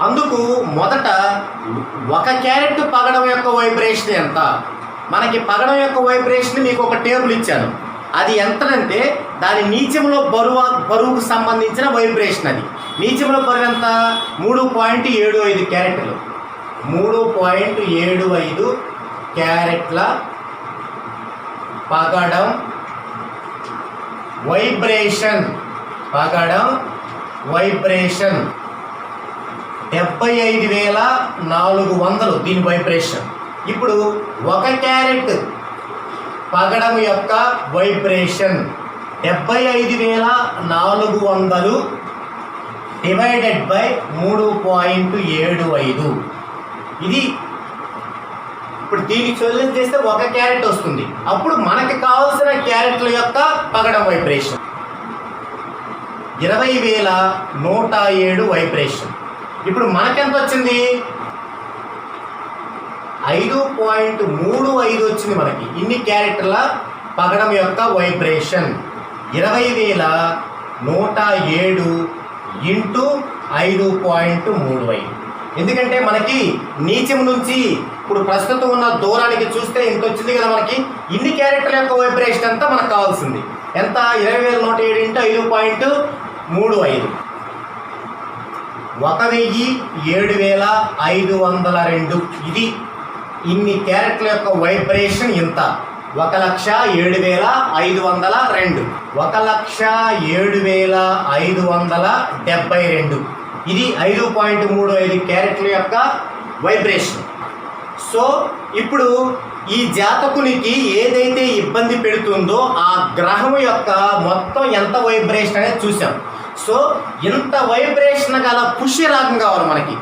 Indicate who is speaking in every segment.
Speaker 1: అందుకు మొదట ఒక క్యారెట్ పగడం యొక్క వైబ్రేషన్ ఎంత? మనకి పగడం యొక్క వైబ్రేషన్ మీకు ఒక టేబుల్ ఇచ్చాను. అది ఎంతనంటే దాని నీచంలో బరువు బరువుకు సంబంధించిన వైబ్రేషన్ అది. నీచంలో బరువు ఎంత? మూడు పాయింట్ ఏడు ఐదు క్యారెట్లు. మూడు పాయింట్ ఏడు ఐదు క్యారెట్ల పగడం వైబ్రేషన్. పగడం వైబ్రేషన్. డెబ్బై ఐదు వేల నాలుగు వందలు దీని వైబ్రేషన్ ఇప్పుడు ఒక క్యారెట్ పగడం యొక్క వైబ్రేషన్ డెబ్బై ఐదు వేల నాలుగు వందలు డివైడెడ్ బై మూడు పాయింట్ ఏడు ఐదు. ఇది ఇప్పుడు దీనికి చొల్లం చేస్తే ఒక క్యారెట్ వస్తుంది. అప్పుడు మనకి కావాల్సిన క్యారెట్ల యొక్క పగడం వైబ్రేషన్ ఇరవై వేల నూట ఏడు వైబ్రేషన్ ఇప్పుడు మనకెంత వచ్చింది ఐదు పాయింట్ మూడు ఐదు వచ్చింది మనకి. ఇన్ని క్యారెక్టర్ల పగడం యొక్క వైబ్రేషన్. ఇరవై వేల నూట ఏడు ఇంటూ ఐదు పాయింట్ మూడు ఐదు. ఎందుకంటే మనకి నీచం నుంచి ఇప్పుడు ప్రస్తుతం ఉన్న దూరానికి చూస్తే ఇంత వచ్చింది కదా మనకి. ఇన్ని క్యారెక్టర్ల యొక్క వైబ్రేషన్ అంతా మనకు కావాల్సింది. ఎంత? ఇరవై వేల నూట ఏడు ఇంటూ ఐదు పాయింట్ మూడు ఐదు. ఒక వెయ్యి ఏడు వేల ఐదు వందల రెండు. ఇది ఇన్ని క్యారెట్ల యొక్క వైబ్రేషన్ ఇంత? ఒక లక్ష ఏడు వేల ఐదు వందల రెండు. ఒక లక్ష ఏడు వేల ఐదు వందల డెబ్బై రెండు. ఇది ఐదు పాయింట్ మూడు ఐదు క్యారెట్ల యొక్క వైబ్రేషన్. సో ఇప్పుడు ఈ జాతకునికి ఏదైతే ఇబ్బంది పెడుతుందో ఆ గ్రహం యొక్క మొత్తం ఎంత వైబ్రేషన్ అనేది చూసాం సో ఇంత వైబ్రేషన్ గల పుష్యరాగం కావాలి మనకి.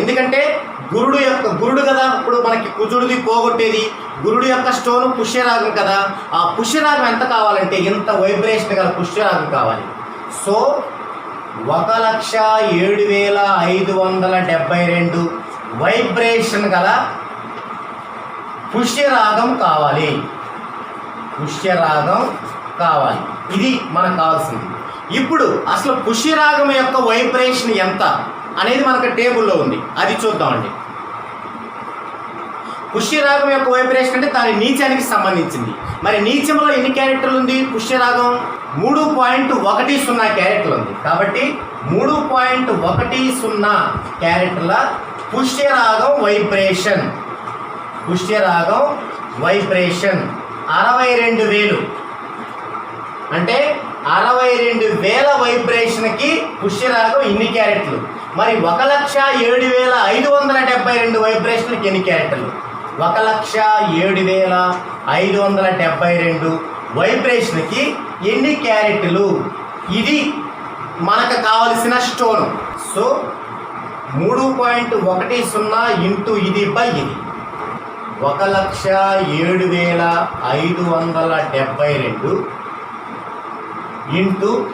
Speaker 1: ఎందుకంటే గురుడు యొక్క గురుడు కదా ఇప్పుడు మనకి కుజుడిది పోగొట్టేది. గురుడు యొక్క స్టోన్ పుష్యరాగం కదా. ఆ పుష్యరాగం ఎంత కావాలంటే ఇంత వైబ్రేషన్ గల పుష్యరాగం కావాలి. సో ఒక లక్ష ఏడు వేల ఐదు వందల డెబ్బై రెండు వైబ్రేషన్ గల పుష్యరాగం కావాలి. పుష్యరాగం కావాలి. ఇది మనకు కావాల్సింది. ఇప్పుడు అసలు పుష్యరాగం యొక్క వైబ్రేషన్ ఎంత అనేది మనకు టేబుల్లో ఉంది. అది చూద్దామండి. పుష్యరాగం యొక్క వైబ్రేషన్ అంటే దాని నీచానికి సంబంధించింది. మరి నీచంలో ఎన్ని క్యారెక్టర్లు ఉంది? పుష్యరాగం మూడు పాయింట్ ఒకటి సున్నా క్యారెక్టర్లు ఉంది. కాబట్టి మూడు పాయింట్ ఒకటి సున్నా క్యారెక్టర్ల పుష్యరాగం వైబ్రేషన్. పుష్యరాగం వైబ్రేషన్. అరవై రెండు వేలు. అంటే అరవై రెండు వేల వైబ్రేషన్కి పుష్యరాగం ఇన్ని క్యారెట్లు. మరి ఒక లక్ష ఏడు వేల ఐదు వందల డెబ్బై రెండు వైబ్రేషన్కి ఎన్ని క్యారెట్లు? ఒక లక్ష ఏడు వేల ఐదు వందల డెబ్బై రెండు వైబ్రేషన్కి ఎన్ని క్యారెట్లు? ఇది మనకు కావలసిన స్టోన్ సో మూడు పాయింట్ ఒకటి సున్నా ఇంటూ ఇది బై ఇది. ఒక లక్ష ఏడు వేల ఐదు వందల డెబ్బై రెండు ఇంటూ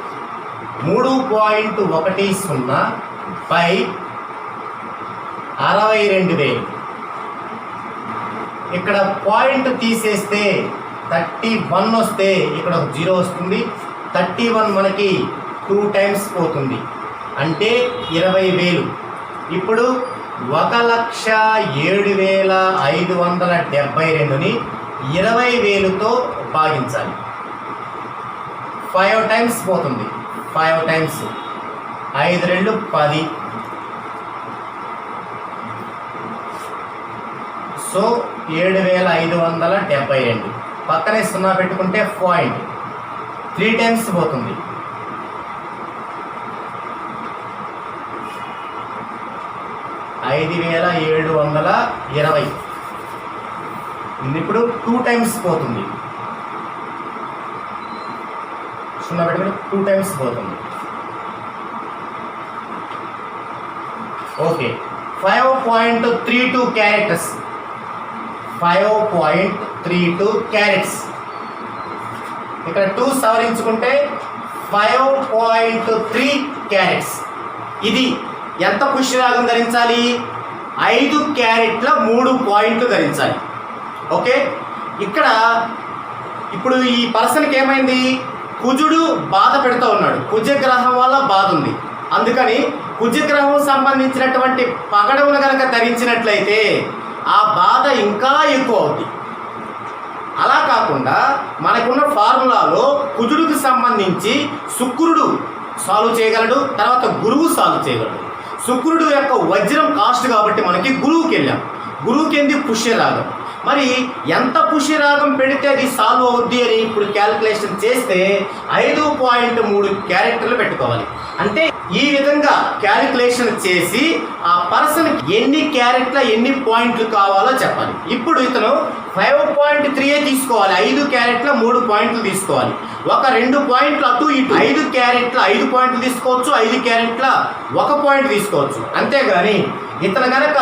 Speaker 1: మూడు పాయింట్ ఒకటి సున్నా బై అరవై రెండు వేలు. ఇక్కడ పాయింట్ తీసేస్తే థర్టీ వన్ వస్తే ఇక్కడ ఒక జీరో వస్తుంది. థర్టీ వన్ మనకి టూ టైమ్స్ పోతుంది. అంటే ఇరవై వేలు. ఇప్పుడు ఒక లక్ష ఏడు వేల ఐదు వందల డెబ్బై రెండుని ఇరవై వేలుతో భాగించాలి. ఫైవ్ టైమ్స్ పోతుంది. ఫైవ్ టైమ్స్ ఐదు రెండు పది. సో ఏడు వేల ఐదు వందల డెబ్బై రెండు. పక్కనే సున్నా పెట్టుకుంటే పాయింట్ త్రీ టైమ్స్ పోతుంది. ఐదు వేల ఏడు వందల ఇరవై. ఇది ఇప్పుడు టూ టైమ్స్ పోతుంది. సున్నా పెట్టుకుని టూ టైమ్స్ పోతుంది. Okay five point three two characters five point three two carats ఇక్కడ టూ సవరించుకుంటే ఫైవ్ పాయింట్ త్రీ క్యారెట్స్ ఇది ఎంత పుష్యరాగం ధరించాలి? ఐదు క్యారెట్ల మూడు పాయింట్లు ధరించాలి. ఓకే ఇక్కడ ఇప్పుడు ఈ పర్సన్కి ఏమైంది? కుజుడు బాధ పెడుతూ ఉన్నాడు. కుజగ్రహం వల్ల బాధ ఉంది. అందుకని కుజగ్రహం సంబంధించినటువంటి పగడవులు కనుక ధరించినట్లయితే ఆ బాధ ఇంకా ఎక్కువ అవుతుంది అలా కాకుండా మనకున్న ఫార్ములాలో కుజుడికి సంబంధించి శుక్రుడు సాల్వ్ చేయగలడు తర్వాత గురువు సాల్వ్ చేయగలడు. శుక్రుడు యొక్క వజ్రం కాస్ట్ కాబట్టి మనకి గురువుకి వెళ్ళాం. గురువుకి ఏంది పుష్యరాగం. మరి ఎంత పుష్యరాగం పెడితే అది సాల్వ్ అవుద్ది అని ఇప్పుడు క్యాల్కులేషన్ చేస్తే ఐదు పాయింట్ మూడు క్యారెక్టర్లు పెట్టుకోవాలి. అంటే ఈ విధంగా క్యాలిక్యులేషన్ చేసి ఆ పర్సన్కి ఎన్ని క్యారెట్ల ఎన్ని పాయింట్లు కావాలో చెప్పాలి. ఇప్పుడు ఇతను ఫైవ్ పాయింట్ త్రీయే తీసుకోవాలి. ఐదు క్యారెట్ల మూడు పాయింట్లు తీసుకోవాలి. ఒక రెండు పాయింట్లు అటు ఇటు. ఐదు క్యారెట్ల ఐదు పాయింట్లు తీసుకోవచ్చు ఐదు క్యారెట్ల ఒక పాయింట్ తీసుకోవచ్చు. అంతేగాని ఇతను కనుక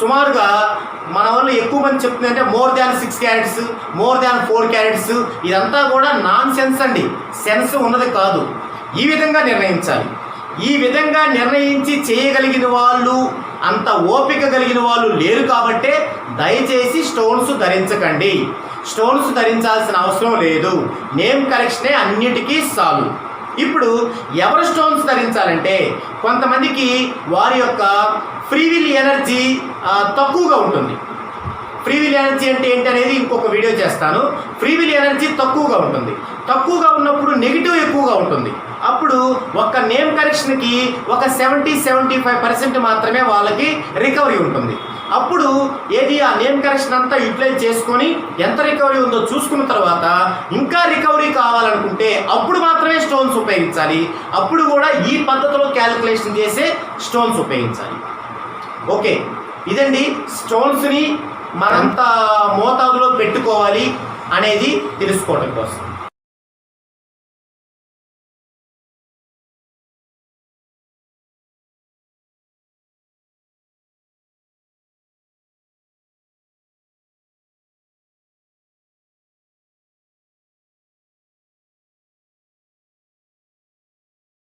Speaker 1: సుమారుగా మన వాళ్ళు ఎక్కువ మంది చెప్తుందంటే more than six carats more than four carats ఇదంతా కూడా నాన్ సెన్స్ అండి. సెన్స్ ఉన్నది కాదు. ఈ విధంగా నిర్ణయించాలి. ఈ విధంగా నిర్ణయించి చేయగలిగిన వాళ్ళు అంత ఓపిక కలిగిన వాళ్ళు లేరు కాబట్టే దయచేసి స్టోన్స్ ధరించకండి. స్టోన్స్ ధరించాల్సిన అవసరం లేదు. నేమ్ కరెక్షనే అన్నిటికీ సాల్వ్ ఇప్పుడు ఎవరు స్టోన్స్ ధరించాలంటే కొంతమందికి వారి యొక్క ఫ్రీవిల్ ఎనర్జీ తక్కువగా ఉంటుంది. ఫ్రీవిల్ ఎనర్జీ అంటే ఏంటి అనేది ఇంకొక వీడియో చేస్తాను. ఫ్రీవిల్ ఎనర్జీ తక్కువగా ఉంటుంది. తక్కువగా ఉన్నప్పుడు నెగిటివ్ ఎక్కువగా ఉంటుంది. అప్పుడు ఒక్క నేమ్ కరెక్షన్కి ఒక సెవెంటీ సెవెంటీ ఫైవ్ పర్సెంట్ మాత్రమే వాళ్ళకి రికవరీ ఉంటుంది. అప్పుడు ఏది ఆ నేమ్ కరెక్షన్ అంతా యూటిలైజ్ చేసుకొని ఎంత రికవరీ ఉందో చూసుకున్న తర్వాత ఇంకా రికవరీ కావాలనుకుంటే అప్పుడు మాత్రమే స్టోన్స్ ఉపయోగించాలి. అప్పుడు కూడా ఈ పద్ధతిలో క్యాలిక్యులేషన్ చేసే స్టోన్స్ ఉపయోగించాలి. ఓకే. ఇదండి స్టోన్స్ని మనంత మోతాదులో పెట్టుకోవాలి అనేది తెలుసుకోవడం కోసం.